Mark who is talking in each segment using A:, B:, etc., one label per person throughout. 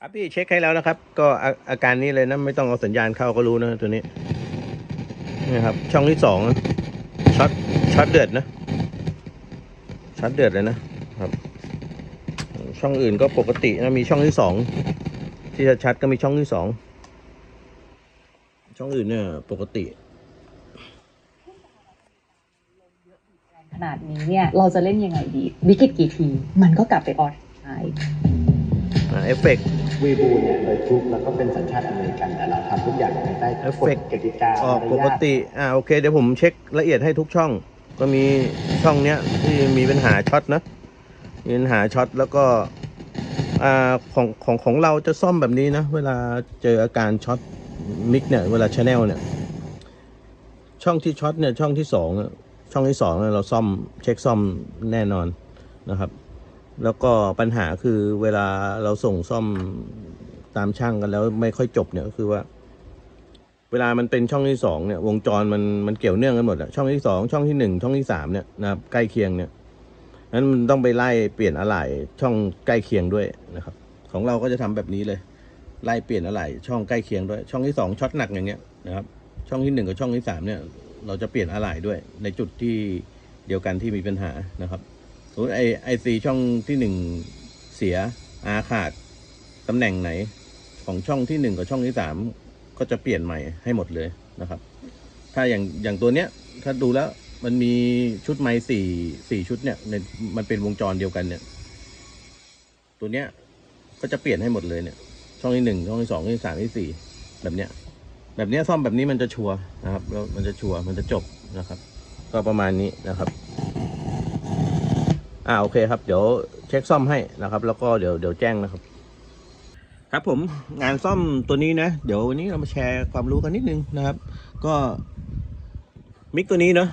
A: ครับพี่เช็คให้แล้วนะครับ ก็อาอาการนี้เลยนะไม่ต้องเอาสัญญาณเข้าก็รู้นะตัวนี้นี่ครับ ช่องที่สองนะช็อตช็อตเดือดนะช็อตเดือดเลยนะครับ ช่องอื่นก็ปกตินะมีช่องที่สองที่ชัดๆก็มีช่องที่สองช่องอื่นเนี่ยปกติ
B: ขนาดนี้เนี่ยเราจะเล่นยังไงดีวิกฤตกี่ที มันก็กลับไปออนไลน์
A: อ่าเอฟเฟกต์
C: วีบูเนี่ยโดยทุกแล้วก็เป็นสัญชาติอเมริกันแต่เราทำทุกอย่างภายใต้
A: เอฟ
C: ก
A: เฟ
C: ฎ
A: กต์
C: กติกา
A: ออก
C: มาร
A: ป
C: ยาท
A: กติอ่าโอเค เดี๋ยวผมเช็คละเอียดให้ทุกช่อง ก็มีช่องเนี้ยที่มีปัญหาช็อตนะมีปัญหาช็อตแล้วก็อ่าของของของเราจะซ่อมแบบนี้นะ เวลาเจออาการช็อตมิกเนี่ยเวลาชแนลเนี่ย ช่องที่ช็อตเนี่ยช่องที่สองอะช่องที่สองเนี่ยเราซ่อมเช็คซ่อมแน่นอนนะครับ แล้วก็ปัญหาคือเวลาเราส่งซ่อมตามช่างกันแล้วไม่ค่อยจบเนี่ยก็คือว่า เวลามันเป็นช่องที่สองเนี่ยวงจรมันมันเกี่ยวเนื่องกันหมดอะช่องที่สองช่องที่หนึ่งช่องที่สามเนี่ยนะครับใกล้เคียงเนี่ยนั้นมันต้องไปไล่เปลี่ยนอะไหล่ช่องใกล้เคียงด้วยนะครับ ของเราก็จะทำแบบนี้เลย ไล่เปลี่ยนอะไหล่ช่องใกล้เคียงด้วย ช่องที่สองช็อตหนักอย่างเงี้ยนะครับ ช่องที่หนึ่งกับช่องที่สามเนี่ย เราจะเปลี่ยนอะไหล่ด้วย ในจุดที่เดียวกันที่มีปัญหานะครับ สมมติไอไอซีช่องที่หนึ่งเสียอาขาดตำแหน่งไหนของช่องที่หนึ่งกับช่องที่สามก็จะเปลี่ยนใหม่ให้หมดเลยนะครับ ถ้าอย่างอย่างตัวเนี้ย ถ้าดูแล้วมันมีชุดไม้สี่สี่ชุดเนี่ยในมันเป็นวงจรเดียวกันเนี่ย ตัวเนี้ยก็จะเปลี่ยนให้หมดเลยเนี่ย ช่องที่หนึ่งช่องที่สองช่องที่สามที่สี่แบบเนี้ย แบบเนี้ยซ่อมแบบนี้มันจะชัวร์นะครับ แล้วมันจะชัวร์มันจะจบนะครับ ก็ประมาณนี้นะครับ อ่าโอเคครับ เดี๋ยวเช็คซ่อมให้นะครับ แล้วก็เดี๋ยวเดี๋ยวแจ้งนะครับ ครับผมงานซ่อมตัวนี้นะ เดี๋ยววันนี้เรามาแชร์ความรู้กันนิดนึงนะครับ ก็มิกตัวนี้เนาะ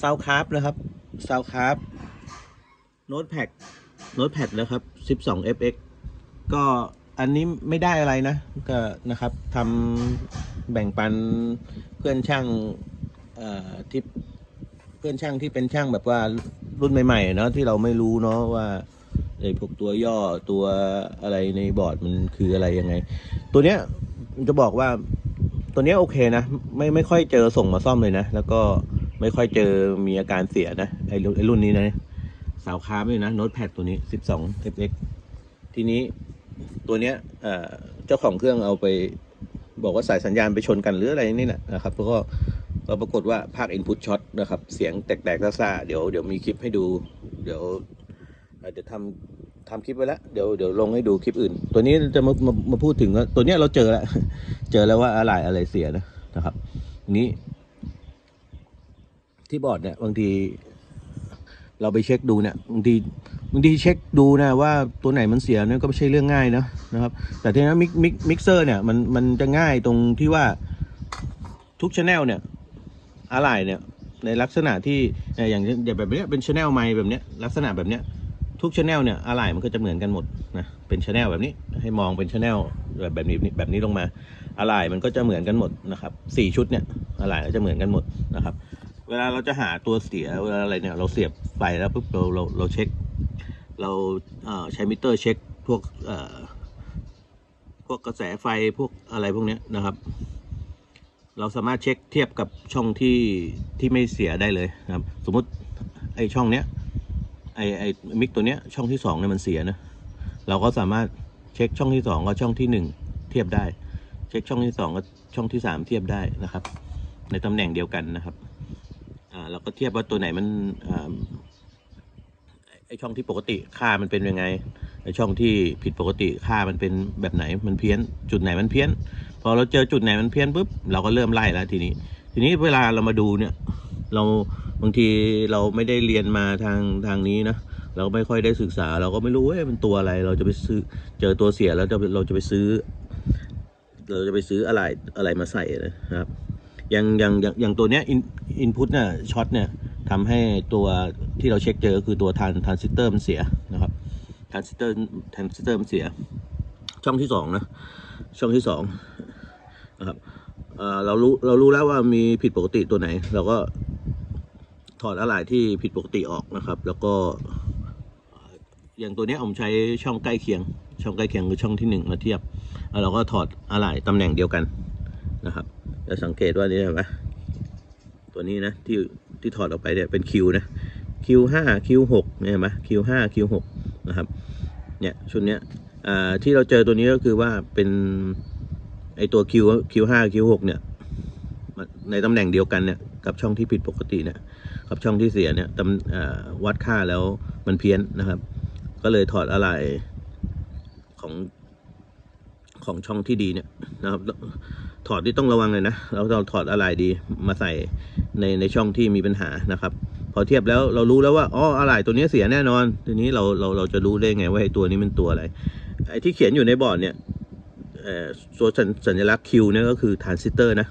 A: ซาวคาร์บนะครับซาวคาร์บโน้ตแพดโน้ตแพดนะครับ12 fx ก็อันนี้ไม่ได้อะไรนะ ก็นะครับทำแบ่งปันเพื่อนช่างเอ่อที่ เพื่อนช่างที่เป็นช่างแบบว่ารุ่นใหม่ๆเนาะที่เราไม่รู้เนาะว่าไอ้พวกตัวย่อตัวอะไรในบอร์ดมันคืออะไรยังไง ตัวเนี้ยจะบอกว่าตัวเนี้ยโอเคนะ ไม่ไม่ค่อยเจอส่งมาซ่อมเลยนะ แล้วก็ไม่ค่อยเจอมีอาการเสียนะไอ้ไอ้รุ่นนี้นะสาวคาร์บเลยนะโน้ตแพดตัวนี้ 12 fx ทีนี้ตัวเนี้ยเอ่อเจ้าของเครื่องเอาไปบอกว่าสายสัญญาณไปชนกันหรืออะไรนี่แหละนะครับแล้วก็ ก็ปรากฏว่าภาค input shot นะครับเสียงแตกๆซ่าๆเดี๋ยวเดี๋ยวมีคลิปให้ดู เดี๋ยวเดี๋ยวทำทำคลิปไว้แล้วเดี๋ยวเดี๋ยวลงให้ดูคลิปอื่น ตัวนี้จะมามามาพูดถึงว่าตัวเนี้ยเราเจอแล้ว เจอแล้วว่าอะไรอะไรเสียนะนะครับ นี้ ที่บอร์ดเนี่ยบางที เราไปเช็คดูเนี่ยบางทีบางทีเช็คดูนะว่าตัวไหนมันเสียเนี่ยก็ไม่ใช่เรื่องง่ายนะนะครับ แต่ทีนี้มิกมิกมิกเซอร์เนี่ยมันมันจะง่ายตรงที่ว่าทุกชแนลเนี่ย อะไรเนี่ยในลักษณะที่อย่างอย่างแบบเนี้ยเป็นชแนลไมค์แบบเนี้ยลักษณะแบบเนี้ยทุกชแนลเนี่ยอะไรมันก็จะเหมือนกันหมดนะเป็นชแนลแบบนี้ให้มองเป็นชแนลแบบแบบนี้แบบนี้ลงมาอะไรมันก็จะเหมือนกันหมดนะครับสี่ชุดเนี่ยอะไรก็จะเหมือนกันหมดนะครับ เวลาเราจะหาตัวเสียเวลาอะไรเนี่ยเราเสียบไฟแล้วปุ๊บเราเราเราเช็ค เราเใช้มิเตอร์เช็คพวกพวกกระแสไฟพวกอะไรพวกเนี้ยนะครับ เราสามารถเช็คเทียบกับช่องที่ที่ไม่เสียได้เลยนะครับ สมมติไอช่องเนี้ยไอไอมิกตัวเนี้ยช่องที่สองเนี่ยมันเสียนะเราก็สามารถเช็คช่องที่สองกับช่องที่หนึ่งเทียบได้ เช็คช่องที่สองกับช่องที่สามเทียบได้นะครับ ในตำแหน่งเดียวกันนะครับอ่าเราก็เทียบว่าตัวไหนมันอ่าไอช่องที่ปกติค่ามันเป็นยังไงไอช่องที่ผิดปกติค่ามันเป็นแบบไหนมันเพี้ยน จุดไหนมันเพี้ยน พอเราเจอจุดไหนมันเพี้ยนปุ๊บเราก็เริ่มไล่แล้วทีนี้ ทีนี้เวลาเรามาดูเนี่ย เราบางทีเราไม่ได้เรียนมาทางทางนี้นะเราไม่ค่อยได้ศึกษา เราก็ไม่รู้ว่ามันตัวอะไร เราจะไปซื้อเจอตัวเสียแล้วจะเราจะไปซื้อ เราจะไปซื้ออะไรอะไรมาใส่นะครับอย่างอย่างอย่างอย่างตัวเนี้ยอินอินพุตเนี่ยช็อตเนี่ยทำให้ตัวที่เราเช็คเจอก็คือตัวทานทานซิสเตอร์มันเสียนะครับทานซิสเตอร์ทานซิสเตอร์มันเสีย ช่องที่สองนะช่องที่สอง นะครับเเรารู้เรารู้แล้วว่ามีผิดปกติตัวไหน เราก็ถอดอะไรที่ผิดปกติออกนะครับ แล้วก็ อย่างตัวนี้ผมใช้ช่องใกล้เคียง ช่องใกล้เคียงคือช่องที่หนึ่งมาเทียบแล้วเราก็ถอดอะไหล่ตำแหน่งเดียวกันนะครับจะสังเกตว่านี่เห็นไหมตัวนี้นะที่ที่ถอดออกไปเนี่ยเป็นคิวนะ Q5 Q6 เนี่ยเห็นไหม Q5 Q6 นะครับเนี่ยชุดเนี้ยที่เราเจอตัวนี้ก็คือว่าเป็น ไอตัว Q Q5 Q6 เนี่ยในตำแหน่งเดียวกันเนี่ยกับช่องที่ผิดปกติเนี่ยกับช่องที่เสียเนี่ยตำวัดค่าแล้วมันเพี้ยนนะครับ ก็เลยถอดอะไหล่ของของช่องที่ดีเนี่ยนะครับ ถอดที่ต้องระวังเลยนะเราเราถอดอะไหล่ดีมาใส่ในในช่องที่มีปัญหานะครับ พอเทียบแล้วเรารู้แล้วว่าอ๋ออะไหล่ตัวนี้เสียแน่นอน ทีนี้เราเราเราจะรู้ได้ไงว่าไอ้ตัวนี้มันตัวอะไรไอ้ที่เขียนอยู่ในบอร์ดเนี่ย ตัวสัญสัญลักษณ์ Q เนี่ยก็คือทรานซิสเตอร์นะ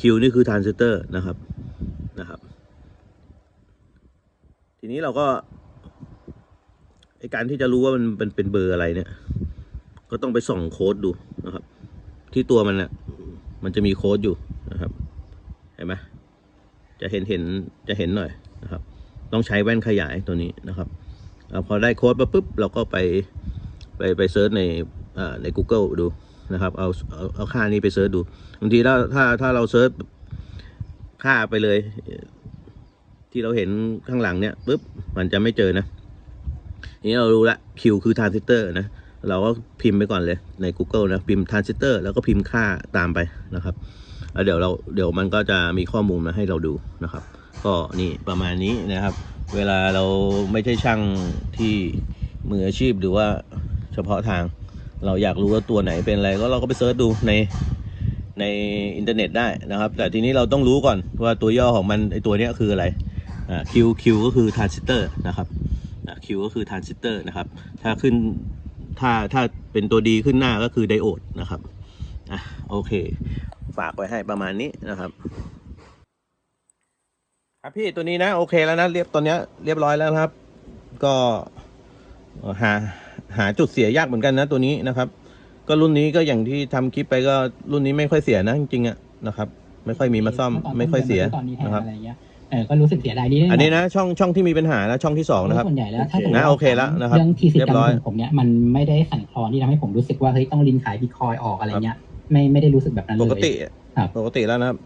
A: Q นี่คือทรานซิสเตอร์นะครับนะครับ ทีนี้เราก็ไอการที่จะรู้ว่ามันเป็นเป็นเบอร์อะไรเนี่ย ก็ต้องไปส่องโค้ดดูนะครับ ที่ตัวมันน่ะมันจะมีโค้ดอยู่นะครับเห็นไหมจะเห็นเห็นจะเห็นหน่อยนะครับ ต้องใช้แว่นขยายตัวนี้นะครับอพอได้โค้ดมาปุ๊บเราก็ไปไปไปเซิร์ชใน ใน Google ดูนะครับเอาเอาเอาค่านี้ไปเซิร์ชดูบางทีถ้าถ้าถ้าเราเซิร์ชค่าไปเลย ที่เราเห็นข้างหลังเนี่ยปุ๊บมันจะไม่เจอนะนี่เรารู้ละ Q คือทรานซิสเตอร์นะเราก็พิมพ์ไปก่อนเลยใน Google นะพิมพ์ทรานซิสเตอร์แล้วก็พิมพ์ค่าตามไปนะครับแล้วเดี๋ยวเราเดี๋ยวมันก็จะมีข้อมูลมาให้เราดูนะครับ ก็นี่ประมาณนี้นะครับ เวลาเราไม่ใช่ช่างที่มืออาชีพหรือว่าเฉพาะทาง เราอยากรู้ว่าตัวไหนเป็นอะไรก็เราก็ไปเซิร์ชดูในในอินเทอร์เน็ตได้นะครับ แต่ทีนี้เราต้องรู้ก่อนว่าตัวย่อของมันไอตัวนี้คืออะไรอ่า Q Q ก็คือทรานซิสเตอร์นะครับอ่า Q ก็คือทรานซิสเตอร์นะครับ ถ้าขึ้นถ้าถ้าเป็นตัวดีขึ้นหน้าก็คือไดโอดนะครับอะโอเค ฝากไว้ให้ประมาณนี้นะครับครับพี่ตัวนี้นะโอเคแล้วนะเรียบตัวเนี้เรียบร้อยแล้วครับ ก็หา หาจุดเสียยากเหมือนกันนะตัวนี้นะครับ ก็รุ่นนี้ก็อย่างที่ทำคลิปไปก็รุ่นนี้ไม่ค่อยเสียนะจริงๆอะนะครับ ไม่ค่อยมีมาซ่อมไม่ค่อยเสีย
D: ตอนนี้แทน
A: นะครับ
D: อะไรเงี้ยเออก็รู้สึกเสียดายนิดนึง
A: อันนี้นะช่องช่องที่มีปัญหานะช่องที่สองนะครับ
D: ส่วนใหญ่แล้วถ้าสมมติ
A: นะ
D: ว่า
A: โอเคแล้วนะครับ
D: เรื่องทีสิ
A: เรียบร้อย
D: ของผมเนี่ยมันไม่ได้สั่นคลอนที่ทำให้ผมรู้สึกว่าเฮ้ยต้องลินขายบิตคอยออกอะไรเงี้ยไม่ไม่ได้รู้สึกแบบนั้นเลย
A: ปกติ
D: ครับ
A: ปกติแล้วนะครับ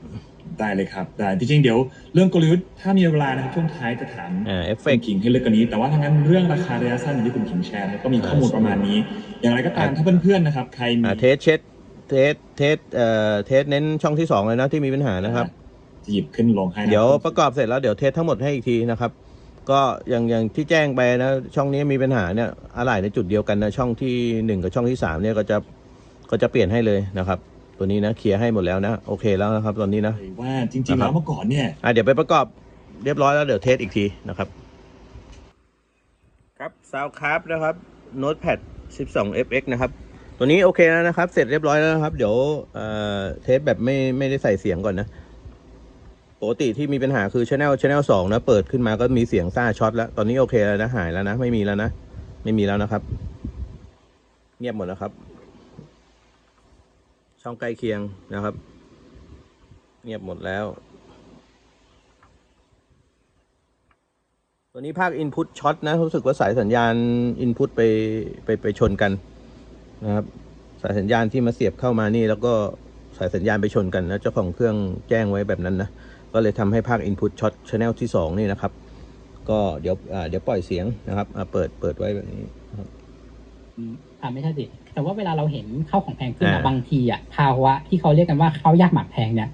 E: ได้เลยครับได้จริงๆเดี๋ยวเรื่องกลยุทธ์ถ้ามีเวลานะครับช่วงท้ายจะถาม
A: อ่าเอฟเฟ
E: คุ
A: ก
E: ณขิงให้ลึกกว่านี้ แต่ว่าทั้างนั้นเรื่องราคาระยะสั้นอย่างที่คุณขิงแชร์นะครับก็มีข้อมูลประมาณนี้ อย่างไรก็ตาม
A: อ่า
E: ถ้าเพื่อนๆนะครับใครมี
A: อ่าเทสเช็ดเทสเทสเอ่อเทสเน้นช่องที่สองเลยนะที่มีปัญหานะครับ
E: จะหยิบขึ้นลงให้นคบ
A: เดี๋ยวประกอบเสร็จแล้วเดี๋ยวเทสทั้งหมดให้อีกทีนะครับก็อย่างอย่างที่แจ้งไปนะช่องนี้มีปัญหาเนี่ยอะไรในจุดเดียวกันนะช่องที่หนึ่งกับช่องที่สามเนี่ยก็จะก็จะเปลี่ยนให้เลยนะครับ ตัวนี้นะเคลียร์ให้หมดแล้วนะ โอเคแล้วนะครับตอนนี้นะ
E: ว่าจริงๆแล้วเมื่อก่อนเนี่ย
A: อะเดี๋ยวไปประกอบเรียบร้อยแล้วเดี๋ยวเทสอีกทีนะครับ ครับซาวคาร์นะครับ Notepad 12 FX นะครับ ตัวนี้โอเคแล้วนะครับ เสร็จเรียบร้อยแล้วนะครับ เดี๋ยวเอ่อเทสแบบไม่ไม่ได้ใส่เสียงก่อนนะปกติที่มีปัญหาคือ Channel Channel 2นะ เปิดขึ้นมาก็มีเสียงซ่าช็อตแล้ว ตอนนี้โอเคแล้วนะ หายแล้วนะ ไม่มีแล้วนะ ไม่มีแล้วนะครับ เงียบหมดแล้วครับ ช่องใกล้เคียงนะครับ เงียบหมดแล้ว ตัวนี้ภาค Input ช็อตนะ รู้สึกว่าสายสัญญาณ Input ไปไปไปชนกันนะครับ สายสัญญาณที่มาเสียบเข้ามานี่ แล้วก็สายสัญญาณไปชนกันนะเจ้าของเครื่องแจ้งไว้แบบนั้นนะ ก็เลยทำให้ภาค Input ช็อต Channel ที่ 2 นี่นะครับ ก็เดี๋ยวเดี๋ยวปล่อยเสียงนะครับเปิดเปิดไว้แบบนี้นะครับ
D: อ่าไม่ใช่สิแต่ว่าเวลาเราเห็นข้าวของแพงขึ้นอะ
A: อ่า
D: บางทีอะภาวะที่เขาเรียกกันว่าข้าวยากหมากแพงเนี่ย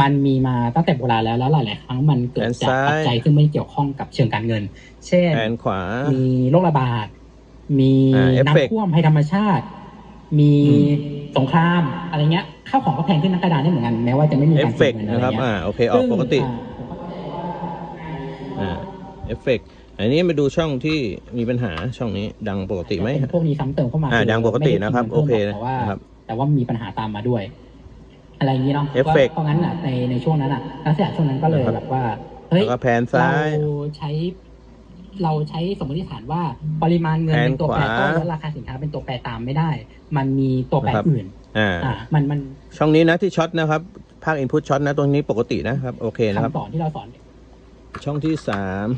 D: มันมีมาตั้งแต่โบราณแล้วแล้วหลาย ๆ ครั้งมันเกิดจากปัจจัยซึ่งไม่เกี่ยวข้องกับเชิงการเงิน เช่น
A: แผนขวา
D: มีโรคระบาด มี
A: อ่าเอฟเฟกต์
D: น้ำท่วมภัยธรรมชาติ มีสงครามอะไรเงี้ย ข้าวของก็แพงขึ้นทั้งกระดานได้เหมือนกัน แม้ว่าจะไม่มี
A: เอ
D: การ
A: ฟเฟก
D: เงินอะไร
A: นะครับ
D: เงี้ย
A: อ่า โอเค ออกปกติ
D: ซึ่งอ่า
A: อ่าเอฟเฟก อันนี้มาดูช่องที่มีปัญหาช่องนี้ดังปกติไหม
D: เป็นพวกนี้ซ้ำเติมเข้ามา
A: อ่าดังปกตินะครับ
D: ไม่ได้
A: โอเค
D: แต่ว่า
A: นะครับ
D: แต่ว่ามีปัญหาตามมาด้วย อะไรอย่างนี้เนาะ
A: เอฟเฟกต์
D: เพราะงั้นอะในในช่วงนั้นอะนักศึกษาช่วงนั้นก็เลย
A: นะครับ
D: แบบว่าเฮ้ย
A: แล้วก็แผนซ้าย
D: เราใช้เราใช้สมมติฐานว่าปริมาณเงิน
A: แผน
D: เป็นตัวแปร
A: ขวา
D: ต้นแล้วราคาสินค้าเป็นตัวแปรตามไม่ได้ มันมีตัวแปร
A: นะครับ
D: อื่น
A: อ่า
D: อ่ามันมัน
A: ช่องนี้นะที่ช็อตนะครับ ภาค Input ช็อตนะตรงนี้ปกตินะครับ โอเคนะครับ
D: คำสอนที่เราสอน
A: ช่องที่สาม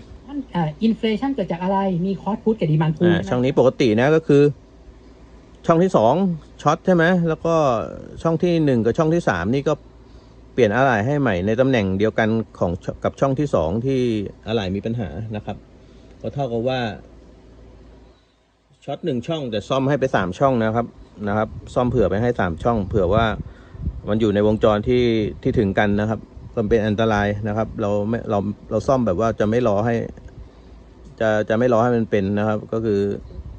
D: อ่าอินฟลชันเกิดจากอะไรมีคอสพุทกับดีมานพู
A: อ่าช่องนี้ปกตินะก็คือ ช่องที่สองช็อตใช่ไหมแล้วก็ช่องที่หนึ่งกับช่องที่สามนี่ก็เปลี่ยนอะไหล่ให้ใหม่ในตำแหน่งเดียวกันของกับช่องที่สองที่อะไหล่มีปัญหานะครับ ก็เท่ากับว่าช็อตหนึ่งช่องแต่ซ่อมให้ไปสามช่องนะครับนะครับ ซ่อมเผื่อไปให้สามช่อง เผื่อว่ามันอยู่ในวงจรที่ที่ถึงกันนะครับ มันเป็นอันตรายนะครับ เราไม่เราเราซ่อมแบบว่าจะไม่รอให้ จะจะไม่รอให้มันเป็นนะครับ ก็คือ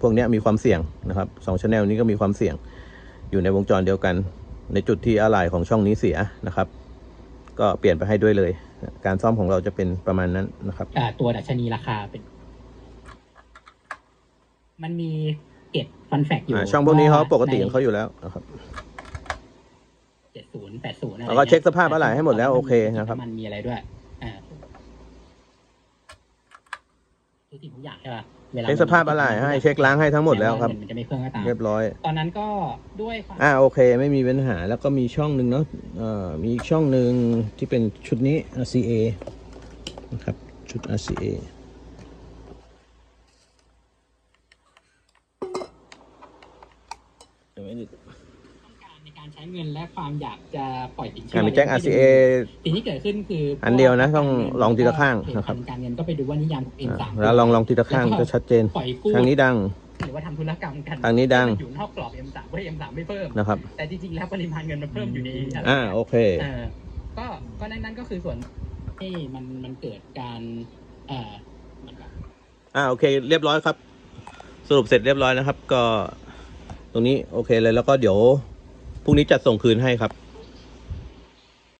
A: พวกเนี้ยมีความเสี่ยงนะครับสองชแนลนี้ก็มีความเสี่ยง อยู่ในวงจรเดียวกัน ในจุดที่อะไหล่ของช่องนี้เสียนะครับ ก็เปลี่ยนไปให้ด้วยเลย การซ่อมของเราจะเป็นประมาณนั้นนะครับ
D: อ่าตัวดัชนีราคาเป็น มันมีเก็บฟันแฟกอยู่
A: อ่าช่องพวกนี้เขาปกติของเขาอยู่แล้วนะครับ
D: เจ็ดศูนย์แปดศูนย์
A: แล้วก็เช็คสภาพอะไหล่ให้หมดแล้วโอเคนะครับ
D: มันมีอะไรด้วยอ่าทุกสิ่งทุกอย่างใช่ป่ะวล
A: เช็คสภาพอะไหล่ให้เช็คล้างให้ทั้งหมดแล้วครับ
D: ต่าเงินมันจะไม่เพิ่มก็ตาม
A: เรียบร้อย
D: ตอนนั้นก็ด้วยความ
A: อ่าโอเค ไม่มีปัญหาแล้วก็มีช่องหนึ่งเนาะเอ่อมีอีกช่องหนึ่งที่เป็นชุดนี้ RCA นะครับชุด RCA เดี๋ยวไม่ได้
D: ต้องการในการใช้เงิน และความอยากจะปล่อยสินเชื่
A: อ่ามีแจ็ค RCA
D: สิ่งที่เกิดขึ้นคืออั
A: นเดียวนะต้องลองทีละข้างนะครับ
D: การเงินก็ไปดูว่านิยามของ
A: อ่า
D: M3
A: แล้วลองลองทีละข้างจะชัดเจน
D: ปล่อยกู้
A: ทางนี้ดัง
D: หรือว่าทำธุรกรรมกัน
A: ทางนี้ดัง
D: อยู่นอกกรอบ M3 เพื่อ M3 ไม่เพิ่ม
A: นะครับ
D: แต่จริงๆแล้วปริมาณเงินมันเพิ่มอยู่ดีะไร
A: อ่าโอเค
D: เออก็ก็นั่นนั่นก็คือส่วนที่มันมันเกิดการเอ่อเหมือนกับ
A: อ่าโอเค เรียบร้อยครับ สรุปเสร็จเรียบร้อยนะครับ ก็ตรงนี้โอเคเลยแล้วก็เดี๋ยว พรุ่งนี้จัดส่งคืนให้ครับ